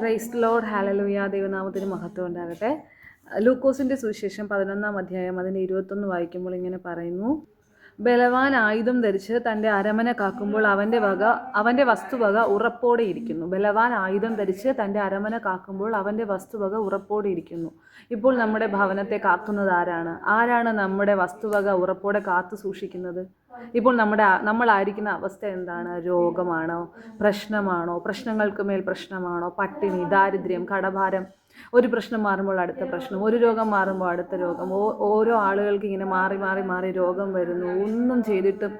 Christ load ഹാലലുയ ദൈവനാമത്തിന് മഹത്വം ഉണ്ടാകട്ടെ. ലൂക്കോസിന്റെ സുവിശേഷം പതിനൊന്നാം അധ്യായം അതിന്റെ ഇരുപത്തൊന്ന് വായിക്കുമ്പോൾ ഇങ്ങനെ പറയുന്നു. ബലവാൻ ആയുധം ധരിച്ച് തന്റെ അരമന കാക്കുമ്പോൾ അവന്റെ വക അവന്റെ വസ്തുവക ഉറപ്പോടെ ഇരിക്കുന്നു. ബലവാൻ ആയുധം ധരിച്ച് തന്റെ അരമന കാക്കുമ്പോൾ അവന്റെ വസ്തുവക ഉറപ്പോടെ ഇരിക്കുന്നു. ഇപ്പോൾ നമ്മുടെ ഭവനത്തെ കാക്കുന്നത് ആരാണ്? ആരാണ് നമ്മുടെ വസ്തുവക ഉറപ്പോടെ കാത്തു സൂക്ഷിക്കുന്നത്? ഇപ്പോൾ നമ്മുടെ നമ്മളായിരിക്കുന്ന അവസ്ഥ എന്താണ്? രോഗമാണോ? പ്രശ്നമാണോ? പ്രശ്നങ്ങൾക്ക് മേൽ പ്രശ്നമാണോ? പട്ടിണി ദാരിദ്ര്യം കടഭാരം. ഒരു പ്രശ്നം മാറുമ്പോൾ അടുത്ത പ്രശ്നം ഒരു രോഗം മാറുമ്പോൾ അടുത്ത രോഗം. ഓരോ ആളുകൾക്ക് ഇങ്ങനെ മാറി മാറി മാറി രോഗം വരുന്നു. ഒന്നും ചെയ്തിട്ടും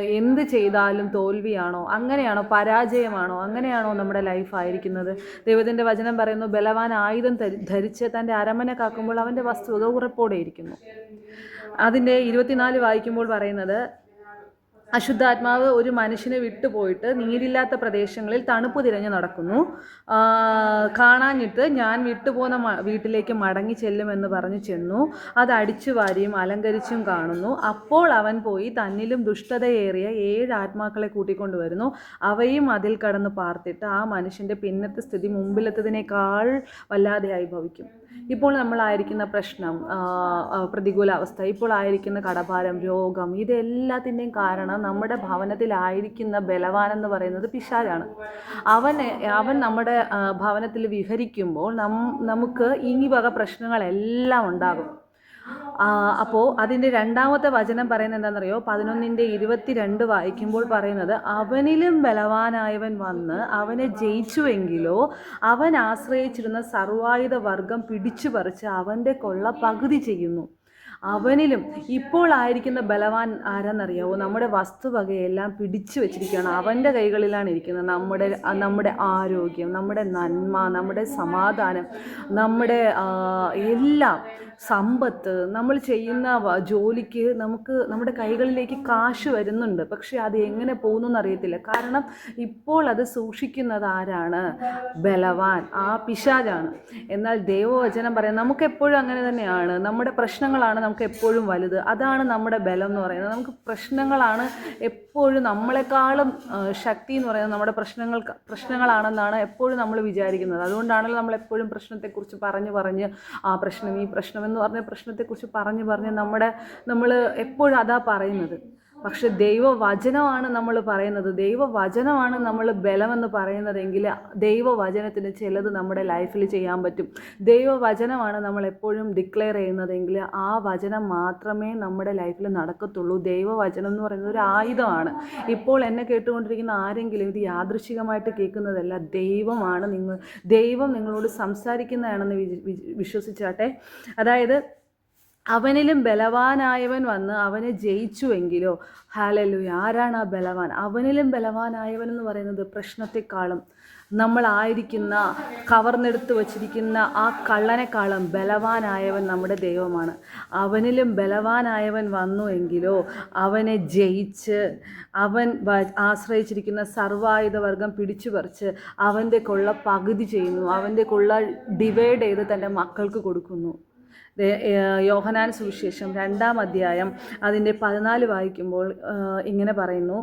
എന്ത് ചെയ്താലും തോൽവിയാണോ? അങ്ങനെയാണോ? പരാജയമാണോ? അങ്ങനെയാണോ നമ്മുടെ ലൈഫ് ആയിരിക്കുന്നത്? ദൈവത്തിന്റെ വചനം പറയുന്നു ബലവാൻ ആയുധം ധരി- ധരിച്ച് തന്റെ അരമന കാക്കുമ്പോൾ അവന്റെ വസ്തുത ഉറപ്പോടെ ഇരിക്കുന്നു. അതിന്റെ ഇരുപത്തിനാല് വായിക്കുമ്പോൾ പറയുന്നത് അശുദ്ധാത്മാവ് ഒരു മനുഷ്യനെ വിട്ടുപോയിട്ട് നീരില്ലാത്ത പ്രദേശങ്ങളിൽ തണുപ്പ് തിരഞ്ഞു നടക്കുന്നു. കാണാഞ്ഞിട്ട് ഞാൻ വിട്ടുപോകുന്ന വീട്ടിലേക്ക് മടങ്ങി ചെല്ലുമെന്ന് പറഞ്ഞു ചെന്നു. അത് അടിച്ചു വാരിയും അലങ്കരിച്ചും കാണുന്നു. അപ്പോൾ അവൻ പോയി തന്നിലും ദുഷ്ടതയേറിയ ഏഴ് ആത്മാക്കളെ കൂട്ടിക്കൊണ്ടുവരുന്നു അവയും അതിൽ കടന്ന് പാർത്തിട്ട് ആ മനുഷ്യന്റെ പിന്നത്തെ സ്ഥിതി മുമ്പിലെത്തതിനേക്കാൾ വല്ലാതെയായി ഭവിക്കും. ഇപ്പോൾ നമ്മളായിരിക്കുന്ന പ്രശ്നം ആ, ആ, പ്രതികൂല അവസ്ഥ ഇപ്പോൾ ആയിരിക്കുന്ന കടഭാരം രോഗം ഇതെല്ലാത്തിന്റെയും കാരണം നമ്മുടെ ഭവനത്തിലായിരിക്കുന്ന ബലവാൻ എന്ന് പറയുന്നത് പിശാരാണ് അവൻ അവൻ നമ്മുടെ ഭവനത്തിൽ വിഹരിക്കുമ്പോൾ നമുക്ക് ഈ വക പ്രശ്നങ്ങളെല്ലാം ഉണ്ടാകും. അപ്പോൾ അതിന്റെ രണ്ടാമത്തെ വചനം പറയുന്നത് എന്താണെന്നറിയോ? പതിനൊന്നിന്റെ ഇരുപത്തിരണ്ട് വായിക്കുമ്പോൾ പറയുന്നത് അവനിലും ബലവാനായവൻ വന്ന് അവനെ ജയിച്ചുവെങ്കിലോ അവൻ ആശ്രയിച്ചിരുന്ന സർവായുധ വർഗം പിടിച്ചു പറിച്ച് അവന്റെ കൊള്ള പകുതി ചെയ്യുന്നു. അവനിലും ഇപ്പോൾ ആയിരിക്കുന്ന ബലവാൻ ആരാന്നറിയാവോ? നമ്മുടെ വസ്തുവകയെല്ലാം പിടിച്ചു വെച്ചിരിക്കുകയാണ്. അവന്റെ കൈകളിലാണ് ഇരിക്കുന്നത് നമ്മുടെ നമ്മുടെ ആരോഗ്യം നമ്മുടെ നന്മ നമ്മുടെ സമാധാനം നമ്മുടെ എല്ലാം. സമ്പത്ത് നമ്മൾ ചെയ്യുന്ന ജോലിക്ക് നമുക്ക് നമ്മുടെ കൈകളിലേക്ക് കാശ് വരുന്നുണ്ട്. പക്ഷേ അത് എങ്ങനെ പോകുന്നു എന്നറിയത്തില്ല കാരണം ഇപ്പോൾ അത് സൂക്ഷിക്കുന്നത് ആരാണ്? ബലവാൻ ആ പിശാജാണ് എന്നാൽ ദൈവവചനം പറയാം നമുക്ക് എപ്പോഴും അങ്ങനെ തന്നെയാണ്. നമ്മുടെ പ്രശ്നങ്ങളാണ് നമുക്ക് എപ്പോഴും വലുത്. അതാണ് നമ്മുടെ ബലം എന്ന് പറയുന്നത്. നമുക്ക് പ്രശ്നങ്ങളാണ് എപ്പോഴും നമ്മളെക്കാളും ശക്തി എന്ന് പറയുന്നത് നമ്മുടെ പ്രശ്നങ്ങൾ പ്രശ്നങ്ങളാണെന്നാണ് എപ്പോഴും നമ്മൾ വിചാരിക്കുന്നത്. അതുകൊണ്ടാണല്ലോ നമ്മൾ എപ്പോഴും പ്രശ്നത്തെക്കുറിച്ച് പറഞ്ഞ് പറഞ്ഞ് ആ പ്രശ്നം ഈ പ്രശ്നം എന്ന് പറഞ്ഞ പ്രശ്നത്തെക്കുറിച്ച് പറഞ്ഞ് പറഞ്ഞ് നമ്മുടെ നമ്മൾ എപ്പോഴും അതാ പറയുന്നത്. പക്ഷെ ദൈവവചനമാണ് നമ്മൾ പറയുന്നത്. ദൈവവചനമാണ് നമ്മൾ ബലമെന്ന് പറയുന്നതെങ്കിൽ ദൈവവചനത്തിന് ചിലത് നമ്മുടെ ലൈഫിൽ ചെയ്യാൻ പറ്റും. ദൈവവചനമാണ് നമ്മൾ എപ്പോഴും ഡിക്ലെയർ ചെയ്യുന്നതെങ്കിൽ ആ വചനം മാത്രമേ നമ്മുടെ ലൈഫിൽ നടക്കത്തുള്ളൂ. ദൈവവചനം എന്ന് പറയുന്നത് ഒരു ആയുധമാണ്. ഇപ്പോൾ എന്നെ കേട്ടുകൊണ്ടിരിക്കുന്ന ആരെങ്കിലും ഇത് യാദൃശികമായിട്ട് കേൾക്കുന്നതല്ല. ദൈവമാണ് നിങ്ങൾ ദൈവം നിങ്ങളോട് സംസാരിക്കുന്നതാണെന്ന് വിശ്വസിച്ചാട്ടെ. അതായത് അവനിലും ബലവാനായവൻ വന്ന് അവനെ ജയിച്ചുവെങ്കിലോ ഹാലല്ലു ആരാണ് ആ ബലവാൻ? അവനിലും ബലവാനായവൻ എന്ന് പറയുന്നത് പ്രശ്നത്തെക്കാളും നമ്മളായിരിക്കുന്ന കവർന്നെടുത്ത് വച്ചിരിക്കുന്ന ആ കള്ളനെക്കാളും ബലവാനായവൻ നമ്മുടെ ദൈവമാണ്. അവനിലും ബലവാനായവൻ വന്നു എങ്കിലോ അവനെ ജയിച്ച് അവൻ ആശ്രയിച്ചിരിക്കുന്ന സർവായുധ വർഗം പിടിച്ചു പറിച്ച് അവന്റെ കൊള്ള പകുതി ചെയ്യുന്നു. അവന്റെ കൊള്ള ഡിവൈഡ് ചെയ്ത് തന്റെ മക്കൾക്ക് കൊടുക്കുന്നു. യോഹനാൻ സുവിശേഷം രണ്ടാം അധ്യായം അതിന്റെ പതിനാല് വായിക്കുമ്പോൾ ഇങ്ങനെ പറയുന്നു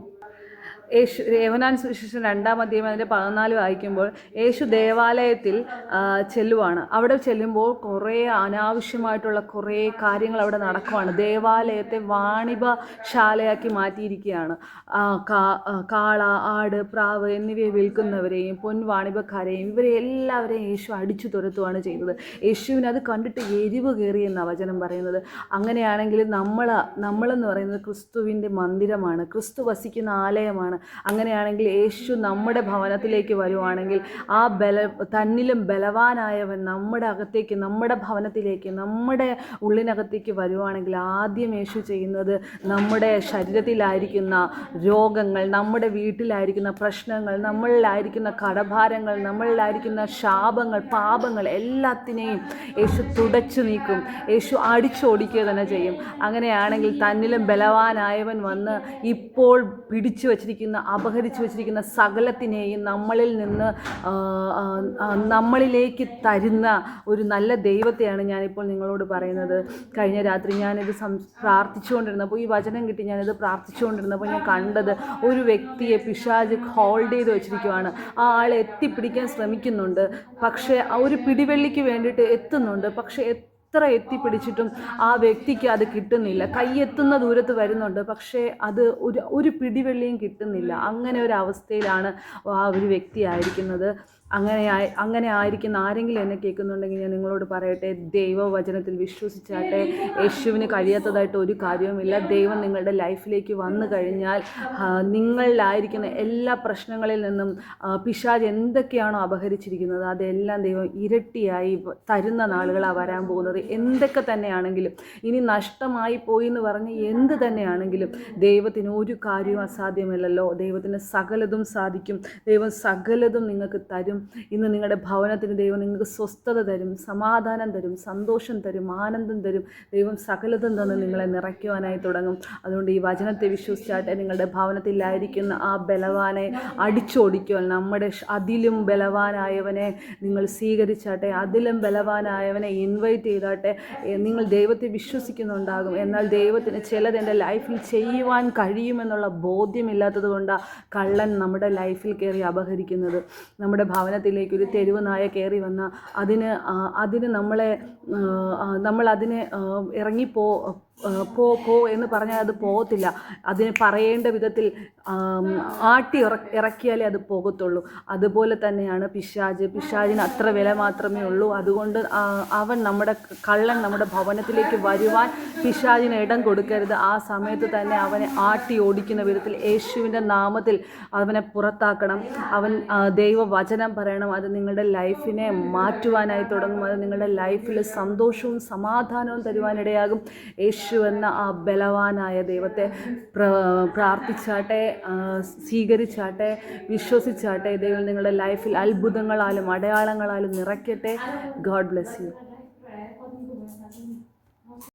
യേശു യോഹനാൻ സുവിശേഷം രണ്ടാം അധ്യായം അതിന്റെ പതിനാല് വായിക്കുമ്പോൾ യേശു ദേവാലയത്തിൽ ചെല്ലുവാണ്. അവിടെ ചെല്ലുമ്പോൾ കുറേ അനാവശ്യമായിട്ടുള്ള കുറേ കാര്യങ്ങൾ അവിടെ നടക്കുവാണ്. ദേവാലയത്തെ വാണിഭശാലയാക്കി മാറ്റിയിരിക്കുകയാണ്. കാള ആട് പ്രാവ് എന്നിവയെ വിൽക്കുന്നവരെയും പൊൻ വാണിഭക്കാരെയും ഇവരെ എല്ലാവരെയും യേശു അടിച്ചു തുരത്തുവാണ് ചെയ്തത്. യേശുവിന് അത് കണ്ടിട്ട് എരിവ് കയറി എന്ന വചനം പറയുന്നത്. അങ്ങനെയാണെങ്കിൽ നമ്മൾ നമ്മളെന്ന് പറയുന്നത് ക്രിസ്തുവിന്റെ മന്ദിരമാണ്. ക്രിസ്തു വസിക്കുന്ന ആലയമാണ്. അങ്ങനെയാണെങ്കിൽ യേശു നമ്മുടെ ഭവനത്തിലേക്ക് വരുവാണെങ്കിൽ ആ ബല തന്നിലും ബലവാനായവൻ നമ്മുടെ അകത്തേക്ക് നമ്മുടെ ഭവനത്തിലേക്ക് നമ്മുടെ ഉള്ളിനകത്തേക്ക് വരുവാണെങ്കിൽ ആദ്യം യേശു ചെയ്യുന്നത് നമ്മുടെ ശരീരത്തിലായിരിക്കുന്ന രോഗങ്ങൾ നമ്മുടെ വീട്ടിലായിരിക്കുന്ന പ്രശ്നങ്ങൾ നമ്മളിലായിരിക്കുന്ന കടഭാരങ്ങൾ നമ്മളിലായിരിക്കുന്ന ശാപങ്ങൾ പാപങ്ങൾ എല്ലാത്തിനെയും യേശു തുടച്ചു നീക്കും. യേശു അടിച്ചോടിക്കുക തന്നെ ചെയ്യും. അങ്ങനെയാണെങ്കിൽ തന്നിലും ബലവാനായവൻ വന്ന് ഇപ്പോൾ പിടിച്ചു വച്ചിരിക്കുന്ന. വെച്ചിരിക്കുന്ന അപഹരിച്ചു വെച്ചിരിക്കുന്ന സകലത്തിനെയും നമ്മളിൽ നിന്ന് നമ്മളിലേക്ക് തരുന്ന ഒരു നല്ല ദൈവത്തെയാണ് ഞാനിപ്പോൾ നിങ്ങളോട് പറയുന്നത്. കഴിഞ്ഞ രാത്രി ഞാനിത് സം പ്രാർത്ഥിച്ചുകൊണ്ടിരുന്നപ്പോൾ ഈ വചനം കിട്ടി ഞാനിത് പ്രാർത്ഥിച്ചുകൊണ്ടിരുന്നപ്പോൾ ഞാൻ കണ്ടത് ഒരു വ്യക്തിയെ പിശാജ് ഹോൾഡ് ചെയ്ത് വെച്ചിരിക്കുവാണ്. ആ ആളെ എത്തിപ്പിടിക്കാൻ ശ്രമിക്കുന്നുണ്ട്. പക്ഷേ ആ ഒരു പിടിവെള്ളിക്ക് വേണ്ടിയിട്ട് എത്തുന്നുണ്ട്. പക്ഷേ എത്ര എത്തിപ്പിടിച്ചിട്ടും ആ വ്യക്തിക്ക് അത് കിട്ടുന്നില്ല. കൈയെത്തുന്ന ദൂരത്ത് വരുന്നുണ്ട്. പക്ഷേ അത് ഒരു ഒരു പിടിവെള്ളിയും കിട്ടുന്നില്ല. അങ്ങനെ ഒരു അവസ്ഥയിലാണ് ആ ഒരു വ്യക്തി ആയിരിക്കുന്നത്. അങ്ങനെ അങ്ങനെ ആയിരിക്കുന്ന ആരെങ്കിലും എന്നെ കേൾക്കുന്നുണ്ടെങ്കിൽ ഞാൻ നിങ്ങളോട് പറയട്ടെ ദൈവവചനത്തിൽ വിശ്വസിച്ചാട്ടെ യേശുവിന് കഴിയാത്തതായിട്ട് ഒരു കാര്യവുമില്ല. ദൈവം നിങ്ങളുടെ ലൈഫിലേക്ക് വന്നു കഴിഞ്ഞാൽ നിങ്ങളിലായിരിക്കുന്ന എല്ലാ പ്രശ്നങ്ങളിൽ നിന്നും പിശാജ് എന്തൊക്കെയാണോ അപഹരിച്ചിരിക്കുന്നത് അതെല്ലാം ദൈവം ഇരട്ടിയായി തരുന്ന നാളുകളാണ് വരാൻ പോകുന്നത്. എന്തൊക്കെ തന്നെയാണെങ്കിലും ഇനി നഷ്ടമായി പോയി എന്ന് പറഞ്ഞ് എന്ത് തന്നെയാണെങ്കിലും ദൈവത്തിന് ഒരു കാര്യവും അസാധ്യമല്ലല്ലോ. ദൈവത്തിന് സകലതും സാധിക്കും. ദൈവം സകലതും നിങ്ങൾക്ക് തരും. ഇന്ന് നിങ്ങളുടെ ഭവനത്തിന് ദൈവം നിങ്ങൾക്ക് സ്വസ്ഥത തരും സമാധാനം തരും സന്തോഷം തരും ആനന്ദം തരും. ദൈവം സകലതും തന്നെ നിങ്ങളെ നിറയ്ക്കുവാനായി തുടങ്ങും. അതുകൊണ്ട് ഈ വചനത്തെ വിശ്വസിച്ചാട്ടെ നിങ്ങളുടെ ഭവനത്തിലായിരിക്കുന്ന ആ ബലവാനെ അടിച്ചോടിക്കുവാൻ നമ്മുടെ അതിലും ബലവാനായവനെ നിങ്ങൾ സ്വീകരിച്ചാട്ടെ അതിലും ബലവാനായവനെ ഇൻവൈറ്റ് ചെയ്താട്ടെ നിങ്ങൾ ദൈവത്തെ വിശ്വസിക്കുന്നുണ്ടാകും. എന്നാൽ ദൈവത്തിന് ചിലത് എന്റെ ലൈഫിൽ ചെയ്യുവാൻ കഴിയുമെന്നുള്ള ബോധ്യമില്ലാത്തത് കൊണ്ടാണ് കള്ളൻ നമ്മുടെ ലൈഫിൽ കയറി അപഹരിക്കുന്നത്. നമ്മുടെ ഭവനത്തിലേക്ക് ഒരു തെരുവ് നായ കയറി വന്ന അതിന് അതിന് നമ്മളെ ആ, ഇറങ്ങിപ്പോ പോ പോ എന്ന് പറഞ്ഞാൽ അത് പോകത്തില്ല. അതിന് പറയേണ്ട വിധത്തിൽ ആട്ടി ഇറക്കിയാലേ അത് പോകത്തുള്ളൂ. അതുപോലെ തന്നെയാണ് പിശാജ്. പിശാജിന് അത്ര വില മാത്രമേ ഉള്ളൂ. അതുകൊണ്ട് അവൻ നമ്മുടെ കള്ളൻ നമ്മുടെ ഭവനത്തിലേക്ക് വരുവാൻ പിശാജിന് ഇടം കൊടുക്കരുത്. ആ സമയത്ത് തന്നെ അവനെ ആട്ടി ഓടിക്കുന്ന വിധത്തിൽ യേശുവിന്റെ നാമത്തിൽ അവനെ പുറത്താക്കണം. അവൻ ദൈവവചനം പറയണം. അത് നിങ്ങളുടെ ലൈഫിനെ മാറ്റുവാനായി തുടങ്ങും. അത് നിങ്ങളുടെ ലൈഫിൽ സന്തോഷവും സമാധാനവും തരുവാനിടയാകും. യേശു എന്ന ആ ബലവാനായ ദൈവത്തെ പ്ര പ്രാർത്ഥിച്ചാട്ടെ സ്വീകരിച്ചാട്ടെ വിശ്വസിച്ചാട്ടെ ദൈവം നിങ്ങളുടെ ലൈഫിൽ അത്ഭുതങ്ങളാലും അടയാളങ്ങളാലും നിറയ്ക്കട്ടെ. God bless you